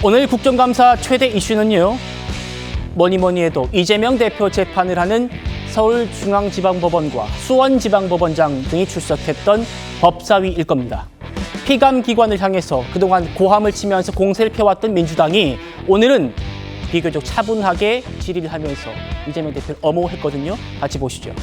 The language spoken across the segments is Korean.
오늘 국정감사 최대 이슈는요. 뭐니 뭐니 해도 이재명 대표 재판을 하는 서울중앙지방법원과 수원지방법원장 등이 출석했던 법사위일 겁니다. 피감 기관을 향해서 그동안 고함을 치면서 공세를 펴왔던 민주당이 오늘은 비교적 차분하게 질의를 하면서 이재명 대표를 엄호했거든요. 같이 보시죠.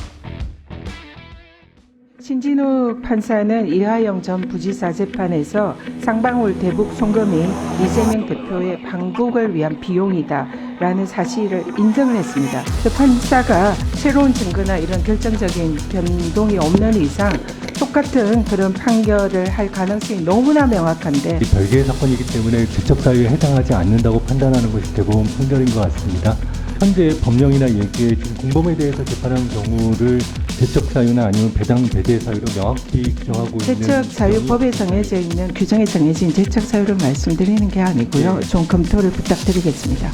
신진우 판사는 이하영 전 부지사 재판에서 상방울 대북 송금이 이재명 대표의 방북을 위한 비용이다 라는 사실을 인정을 했습니다. 그 판사가 새로운 증거나 이런 결정적인 변동이 없는 이상 똑같은 그런 판결을 할 가능성이 너무나 명확한데 이 별개의 사건이기 때문에 지적 사유에 해당하지 않는다고 판단하는 것이 대법원 판결인 것 같습니다. 현재 법령이나 얘기에 지금 공범에 대해서 재판하는 경우를 제적 사유나 아니면 배당 배제 사유로 명확히 규정하고 있는 제척 사유법에 정해져 있는 규정에 정해진 제척 사유를 말씀드리는 게 아니고요. 좀 검토를 부탁드리겠습니다.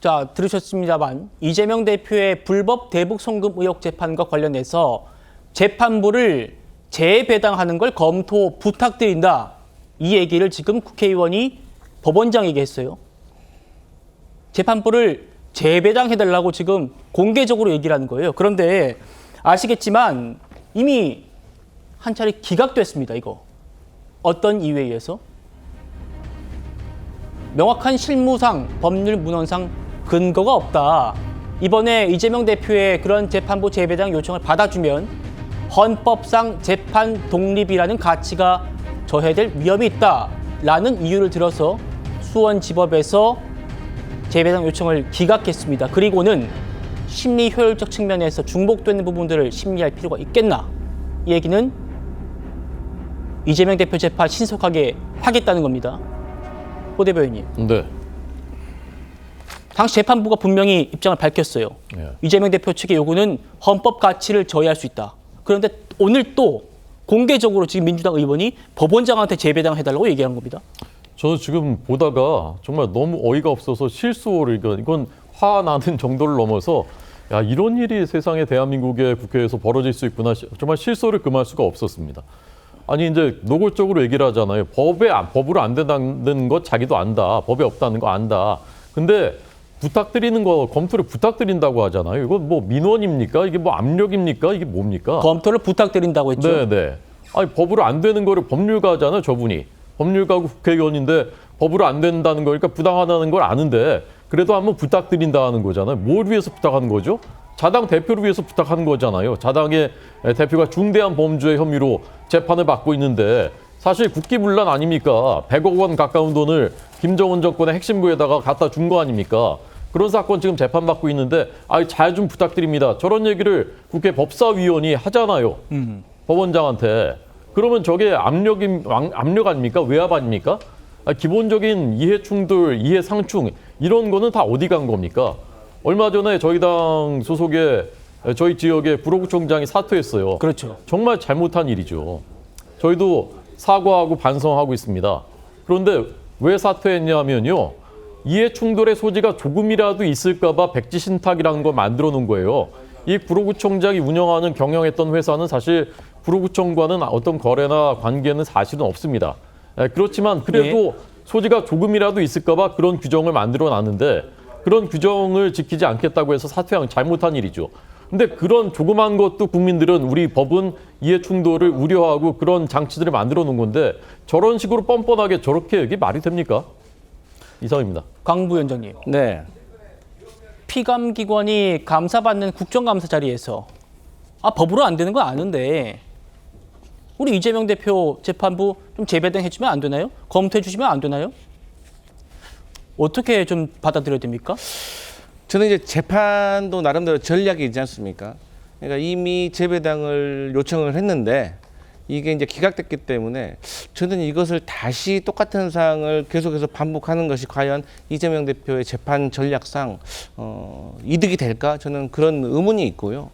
자, 들으셨습니다만 이재명 대표의 불법 대북 송금 의혹 재판과 관련해서 재판부를 재배당하는 걸 검토 부탁드린다. 이 얘기를 지금 국회의원이 법원장에게 했어요. 재판부를 재배당해달라고 지금 공개적으로 얘기를 하는 거예요. 그런데 아시겠지만 이미 한 차례 기각됐습니다, 이거. 어떤 이유에 의해서? 명확한 실무상 법률 문헌상 근거가 없다. 이번에 이재명 대표의 그런 재판부 재배당 요청을 받아주면 헌법상 재판 독립이라는 가치가 저해될 위험이 있다라는 이유를 들어서 수원지법에서 재배당 요청을 기각했습니다. 그리고는 심리 효율적 측면에서 중복되는 부분들을 심리할 필요가 있겠나? 이 얘기는 이재명 대표 재판 신속하게 하겠다는 겁니다. 호 대변인. 네. 당시 재판부가 분명히 입장을 밝혔어요. 예. 이재명 대표 측의 요구는 헌법 가치를 저해할 수 있다. 그런데 오늘 또 공개적으로 지금 민주당 의원이 법원장한테 재배당 해달라고 얘기한 겁니다. 저는 지금 보다가 정말 너무 어이가 없어서 실수를 이건, 이건 화나는 정도를 넘어서 야 이런 일이 세상에 대한민국의 국회에서 벌어질 수 있구나 시- 정말 실소를 금할 수가 없었습니다. 아니 이제 노골적으로 얘기를 하잖아요. 법에 안- 법으로 안 된다는 것 자기도 안다. 법에 없다는 거 안다. 근데 부탁드리는 거 검토를 부탁드린다고 하잖아요. 이건 뭐 민원입니까? 이게 뭐 압력입니까? 이게 뭡니까? 검토를 부탁드린다고 했죠. 네, 네. 아니 법으로 안 되는 거를 법률가잖아요, 저분이. 법률가고 국회의원인데 법으로 안 된다는 거니까 부당하다는 걸 아는데 그래도 한번 부탁드린다는 거잖아요. 뭘 위해서 부탁하는 거죠? 자당 대표를 위해서 부탁하는 거잖아요. 자당의 대표가 중대한 범죄 혐의로 재판을 받고 있는데 사실 국기문란 아닙니까? 100억 원 가까운 돈을 김정은 정권의 핵심부에다가 갖다 준 거 아닙니까? 그런 사건 지금 재판받고 있는데 아, 잘 좀 부탁드립니다. 저런 얘기를 국회 법사위원이 하잖아요. 법원장한테. 그러면 저게 압력임, 왕- 압력 아닙니까? 외압 아닙니까? 아, 기본적인 이해 충돌, 이해 상충 이런 거는 다 어디 간 겁니까? 얼마 전에 저희 당 소속의 저희 지역의 부로구청장이 사퇴했어요. 그렇죠. 정말 잘못한 일이죠. 저희도 사과하고 반성하고 있습니다. 그런데 왜 사퇴했냐면요. 이해 충돌의 소지가 조금이라도 있을까봐 백지 신탁이라는 걸 만들어 놓은 거예요. 이 구로구청장이 운영하는 경영했던 회사는 사실 구로구청과는 어떤 거래나 관계는 사실은 없습니다. 에, 그렇지만 그래도 소지가 조금이라도 있을까봐 그런 규정을 만들어 놨는데 그런 규정을 지키지 않겠다고 해서 사퇴한 잘못한 일이죠. 근데 그런 조그만 것도 국민들은 우리 법은 이해 충돌을 우려하고 그런 장치들을 만들어 놓은 건데 저런 식으로 뻔뻔하게 저렇게 이게 말이 됩니까? 이상입니다. 강 부위원장님. 네. 피감 기관이 감사받는 국정감사 자리에서 아 법으로 안 되는 거 아는데 우리 이재명 대표 재판부 좀 재배당 해주면 안 되나요? 검토해 주시면 안 되나요? 어떻게 좀 받아들여야 됩니까? 저는 이제 재판도 나름대로 전략이 있지 않습니까? 그러니까 이미 재배당을 요청을 했는데 이게 이제 기각됐기 때문에 저는 이것을 다시 똑같은 사항을 계속해서 반복하는 것이 과연 이재명 대표의 재판 전략상 어, 이득이 될까? 저는 그런 의문이 있고요.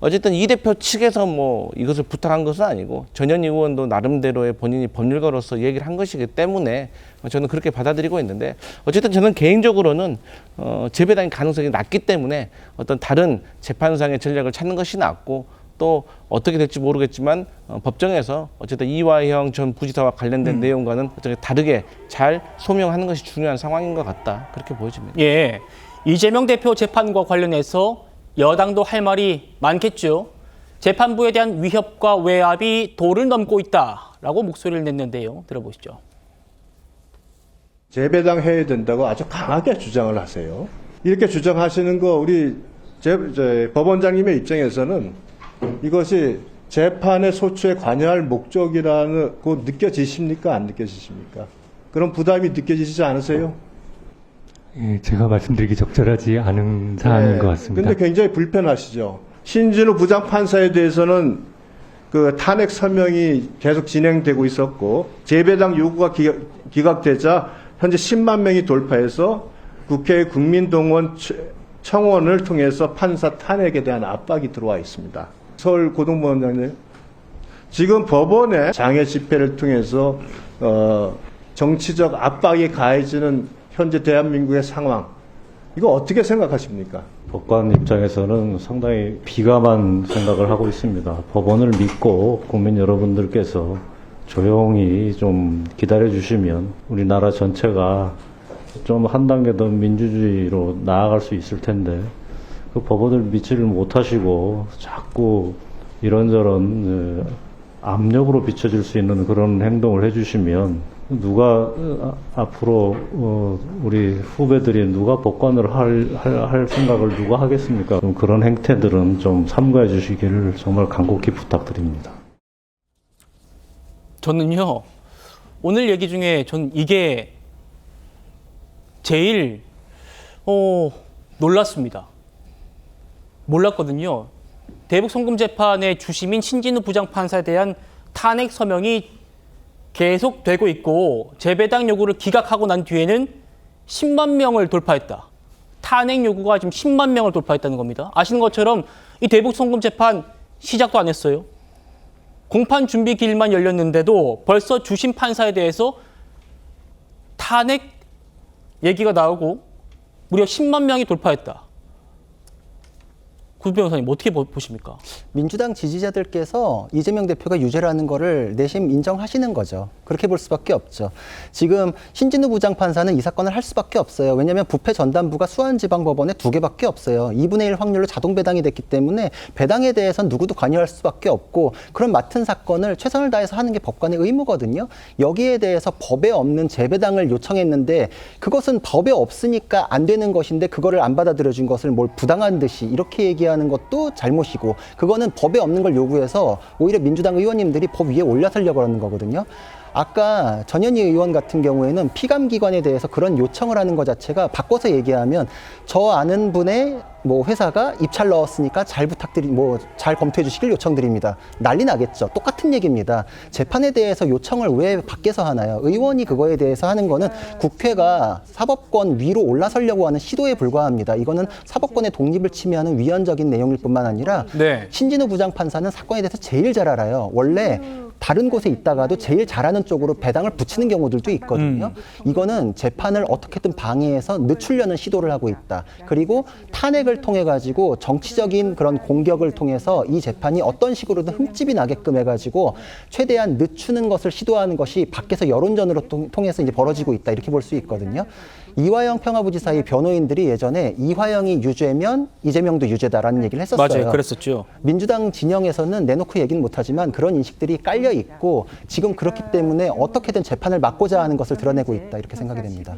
어쨌든 이 대표 측에서 뭐 이것을 부탁한 것은 아니고 전현희 의원도 나름대로의 본인이 법률가로서 얘기를 한 것이기 때문에 저는 그렇게 받아들이고 있는데 어쨌든 저는 개인적으로는 어, 재배당의 가능성이 낮기 때문에 어떤 다른 재판상의 전략을 찾는 것이 낫고 또 어떻게 될지 모르겠지만 어, 법정에서 어쨌든 이화영 전 부지사와 관련된 내용과는 어떻게 다르게 잘 소명하는 것이 중요한 상황인 것 같다 그렇게 보여집니다. 예. 이재명 대표 재판과 관련해서 여당도 할 말이 많겠죠. 재판부에 대한 위협과 외압이 도를 넘고 있다라고 목소리를 냈는데요. 들어보시죠. 재배당해야 된다고 아주 강하게 주장을 하세요. 이렇게 주장하시는 거 우리 제, 제 법원장님의 입장에서는 이것이 재판의 소추에 관여할 목적이라고 느껴지십니까? 안 느껴지십니까? 그런 부담이 느껴지시지 않으세요? 예, 제가 말씀드리기 적절하지 않은 사안인 네. 것 같습니다. 근데 굉장히 불편하시죠. 신진우 부장 판사에 대해서는 그 탄핵 서명이 계속 진행되고 있었고 재배당 요구가 기각, 기각되자 현재 10만 명이 돌파해서 국회 국민동원 처- 청원을 통해서 판사 탄핵에 대한 압박이 들어와 있습니다. 서울 고등법원장님 지금 법원의 장애 집회를 통해서 어, 정치적 압박이 가해지는 현재 대한민국의 상황 이거 어떻게 생각하십니까? 법관 입장에서는 상당히 비감한 생각을 하고 있습니다. 법원을 믿고 국민 여러분들께서 조용히 좀 기다려 주시면 우리나라 전체가 좀 한 단계 더 민주주의로 나아갈 수 있을 텐데 그 법원을 믿지를 못하시고 자꾸 이런저런 어, 압력으로 비춰질 수 있는 그런 행동을 해주시면 누가 어, 아- 앞으로 어, 우리 후배들이 누가 법관을 할, 할, 할 생각을 누가 하겠습니까? 좀 그런 행태들은 좀 삼가해 주시기를 정말 간곡히 부탁드립니다. 저는요 오늘 얘기 중에 전 이게 제일 어, 놀랐습니다. 몰랐거든요. 대북 송금 재판의 주심인 신진우 부장판사에 대한 탄핵 서명이 계속되고 있고 재배당 요구를 기각하고 난 뒤에는 10만 명을 돌파했다. 탄핵 요구가 지금 10만 명을 돌파했다는 겁니다. 아시는 것처럼 이 대북 송금 재판 시작도 안 했어요. 공판 준비 기일만 열렸는데도 벌써 주심 판사에 대해서 탄핵 얘기가 나오고 무려 10만 명이 돌파했다. 구 변호사님 어떻게 보- 보십니까? 민주당 지지자들께서 이재명 대표가 유죄라는 거를 내심 인정하시는 거죠. 그렇게 볼 수밖에 없죠. 지금 신진우 부장판사는 이 사건을 할 수밖에 없어요. 왜냐하면 부패 전담부가 수원지방법원에 두 개밖에 없어요. 2분의 1 확률로 자동 배당이 됐기 때문에 배당에 대해선 누구도 관여할 수밖에 없고 그런 맡은 사건을 최선을 다해서 하는 게 법관의 의무거든요. 여기에 대해서 법에 없는 재배당을 요청했는데 그것은 법에 없으니까 안 되는 것인데 그거를 안 받아들여 준 것을 뭘 부당한 듯이 이렇게 얘기하 는 것도 잘못이고 그거는 법에 없는 걸 요구해서 오히려 민주당 의원님들이 법 위에 올려서려고 하는 거거든요. 아까 전현희 의원 같은 경우에는 피감기관에 대해서 그런 요청을 하는 것 자체가 바꿔서 얘기하면 저 아는 분의 뭐 회사가 입찰 넣었으니까 잘 부탁드리 뭐 잘 검토해 주시길 요청드립니다. 난리 나겠죠. 똑같은 얘기입니다. 재판에 대해서 요청을 왜 밖에서 하나요? 의원이 그거에 대해서 하는 거는 국회가 사법권 위로 올라서려고 하는 시도에 불과합니다. 이거는 사법권의 독립을 침해하는 위헌적인 내용일 뿐만 아니라 네. 신진우 부장 판사는 사건에 대해서 제일 잘 알아요. 원래 다른 곳에 있다가도 제일 잘하는 쪽으로 배당을 붙이는 경우들도 있거든요. 이거는 재판을 어떻게든 방해해서 늦추려는 시도를 하고 있다. 그리고 탄핵을 통해 가지고 정치적인 그런 공격을 통해서 이 재판이 어떤 식으로든 흠집이 나게끔 해가지고 최대한 늦추는 것을 시도하는 것이 밖에서 여론전으로 통- 통해서 이제 벌어지고 있다. 이렇게 볼 수 있거든요. 이화영 평화부지사의 변호인들이 예전에 이화영이 유죄면 이재명도 유죄다라는 얘기를 했었어요. 맞아요. 그랬었죠. 민주당 진영에서는 내놓고 얘기는 못하지만 그런 인식들이 깔려 있고 지금 그렇기 때문에 어떻게든 재판을 막고자 하는 것을 드러내고 있다 이렇게 생각이 됩니다.